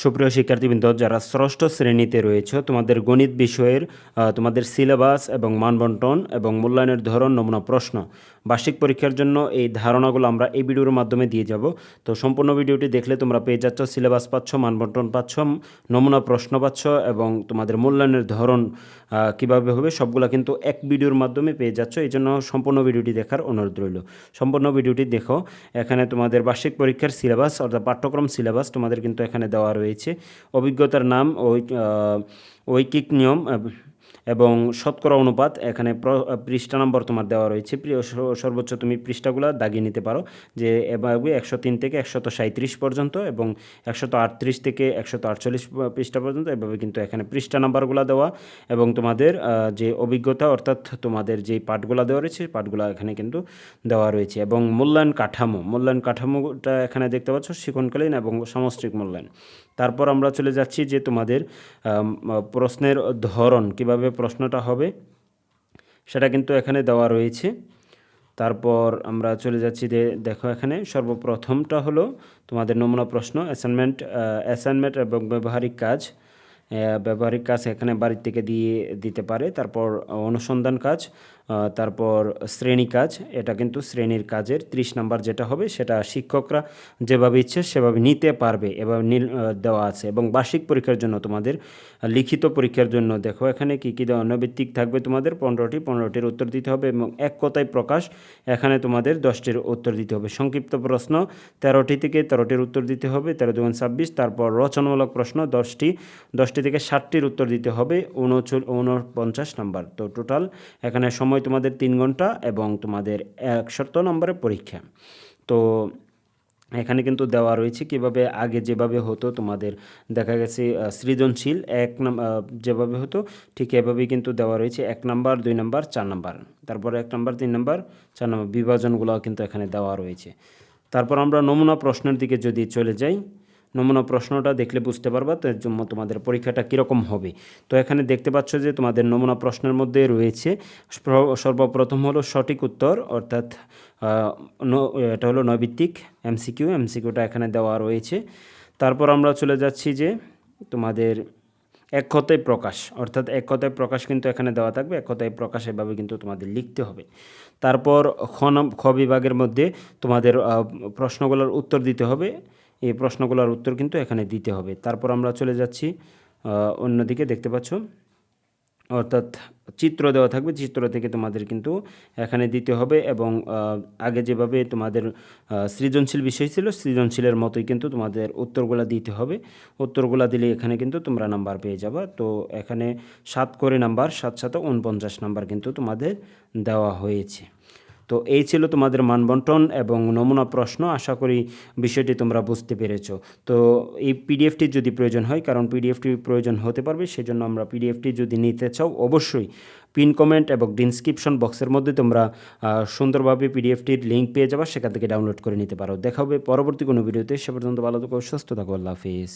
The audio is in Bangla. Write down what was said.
সুপ্রিয় শিক্ষার্থীবৃন্দ, যারা ষষ্ঠ শ্রেণীতে রয়েছে, তোমাদের গণিত বিষয়ের তোমাদের সিলেবাস এবং মানবন্টন এবং মূল্যায়নের ধরন নমুনা প্রশ্ন। বার্ষিক পরীক্ষার জন্য এই ধারণাগুলো আমরা এই ভিডিওর মাধ্যমে দিয়ে যাব। তো সম্পূর্ণ ভিডিওটি দেখলে তোমরা পেয়ে যাচ্ছ, সিলেবাস পাচ্ছ, মানবন্টন পাচ্ছ, নমুনা প্রশ্ন পাচ্ছ এবং তোমাদের মূল্যায়নের ধরন কীভাবে হবে সবগুলো কিন্তু এক ভিডিওর মাধ্যমে পেয়ে যাচ্ছ। এই জন্য সম্পূর্ণ ভিডিওটি দেখার অনুরোধ রইল। সম্পূর্ণ ভিডিওটি দেখো। এখানে তোমাদের বার্ষিক পরীক্ষার সিলেবাস অর্থাৎ পাঠ্যক্রম সিলেবাস তোমাদের কিন্তু এখানে দেওয়া রয়েছে অভিজ্ঞতার নাম আহ, ঐকিক নিয়ম এবং শতকরা অনুপাত এখানে পৃষ্ঠা নম্বর তোমার দেওয়া রয়েছে। সর্বোচ্চ তুমি পৃষ্ঠাগুলো দাগিয়ে নিতে পারো যে এভাবে একশো তিন থেকে একশত সাঁত্রিশ পর্যন্ত এবং একশত আটত্রিশ থেকে একশত আটচল্লিশ পৃষ্ঠা পর্যন্ত এভাবে কিন্তু এখানে পৃষ্ঠা নাম্বারগুলো দেওয়া এবং তোমাদের যে অভিজ্ঞতা অর্থাৎ তোমাদের যে পাঠগুলো দেওয়া রয়েছে পাঠগুলো এখানে কিন্তু দেওয়া রয়েছে এবং মূল্যায়ন কাঠামো। মূল্যায়ন কাঠামোটা এখানে দেখতে পাচ্ছ শিক্ষণকালীন এবং সামষ্টিক মূল্যায়ন। তারপর আমরা চলে যাচ্ছি যে তোমাদের প্রশ্নের ধরন, কীভাবে প্রশ্নটা হবে, সেটা কিন্তু এখানে দেওয়া রয়েছে। তারপর আমরা চলে যাচ্ছি যে দেখো এখানে, সর্বপ্রথমটা হলো তোমাদের নমুনা প্রশ্ন অ্যাসাইনমেন্ট অ্যাসাইনমেন্ট এবং ব্যবহারিক কাজ। ব্যবহারিক কাজ এখানে বাড়ির থেকে দিয়ে, দিতে পারে। তারপর অনুসন্ধান কাজ তারপর শ্রেণি কাজ, এটা কিন্তু শ্রেণির কাজের ত্রিশ নাম্বার যেটা হবে, সেটা শিক্ষকরা যেভাবে ইচ্ছে সেভাবে নিতে পারবে, এভাবে দেওয়া আছে। এবং বার্ষিক পরীক্ষার জন্য তোমাদের লিখিত পরীক্ষার জন্য দেখো, এখানে কী কী দেওয়া অনৈবিত্তিক থাকবে তোমাদের, পনেরোটি, পনেরোটির উত্তর দিতে হবে এবং এক কথায় প্রকাশ, এখানে তোমাদের দশটির উত্তর দিতে হবে। সংক্ষিপ্ত প্রশ্ন, তেরোটি থেকে তেরোটির উত্তর দিতে হবে, তেরো দুগুণ ছাব্বিশ, তারপর রচনামূলক প্রশ্ন, দশটি দশটি থেকে ষাটটির উত্তর দিতে হবে। উনচল উনপঞ্চাশ নাম্বার। তো টোটাল এখানে সময় তোমাদের তিন ঘণ্টা এবং তোমাদের একশত নম্বরের পরীক্ষা। তো এখানে কিন্তু দেওয়া রয়েছে কীভাবে আগে যেভাবে হতো তোমাদের দেখা গেছে সৃজনশীল এক যেভাবে হতো ঠিক এভাবেই কিন্তু দেওয়া রয়েছে। এক নাম্বার, দুই নাম্বার, চার নাম্বার। তারপরে এক নাম্বার, তিন নাম্বার, চার নাম্বার বিভাজনগুলো কিন্তু এখানে দেওয়া রয়েছে। তারপর আমরা নমুনা প্রশ্নের দিকে যদি চলে যাই নমুনা প্রশ্নটা দেখলে বুঝতে পারবা তো এর জন্য তোমাদের পরীক্ষাটা কীরকম হবে। তো এখানে দেখতে পাচ্ছ যে তোমাদের নমুনা প্রশ্নের মধ্যে রয়েছে সর্বপ্রথম হলো সঠিক উত্তর অর্থাৎ এটা হলো নৈবিত্তিক এমসিকিউ, এমসিকিউটা এখানে দেওয়া রয়েছে। তারপর আমরা চলে যাচ্ছি যে তোমাদের এক কথায় প্রকাশ, অর্থাৎ এক কথায় প্রকাশ কিন্তু এখানে দেওয়া থাকবে, এক প্রকাশ এভাবে কিন্তু তোমাদের লিখতে হবে। তারপর খ বিভাগের মধ্যে তোমাদের প্রশ্নগুলোর উত্তর দিতে হবে। এই প্রশ্নগুলোর উত্তর কিন্তু এখানে দিতে হবে। তারপর আমরা চলে যাচ্ছি অন্যদিকে দেখতে পাচ্ছ। অর্থাৎ চিত্র দেওয়া থাকবে, চিত্র থেকে তোমাদের কিন্তু এখানে দিতে হবে এবং আগে যেভাবে তোমাদের সৃজনশীল বিষয় ছিল, সৃজনশীলের মতোই কিন্তু তোমাদের উত্তরগুলো দিতে হবে। উত্তরগুলো দিলে এখানে কিন্তু তোমরা নাম্বার পেয়ে যাবা। তো এখানে সাত করে নাম্বার, সাত সাত উনপঞ্চাশ নাম্বার কিন্তু তোমাদের দেওয়া হয়েছে। তো এই ছিল তোমাদের মানবন্টন এবং নমুনা প্রশ্ন। আশা করি বিষয়টি তোমরা বুঝতে পেরেছ। তো এই পিডিএফটি যদি প্রয়োজন হয়, কারণ পিডিএফটি প্রয়োজন হতে পারবে, সেজন্য আমরা পিডিএফটি যদি নিতে চাও, অবশ্যই পিন কমেন্ট এবং ডিসক্রিপশন বক্সের মধ্যে তোমরা সুন্দরভাবে পিডিএফটির লিঙ্ক পেয়ে যাবা, সেখান থেকে ডাউনলোড করে নিতে পারো। দেখা হবে পরবর্তী কোনো ভিডিওতে। সে পর্যন্ত ভালো থাকো, সুস্থ থাকো, আল্লাহ হাফিজ।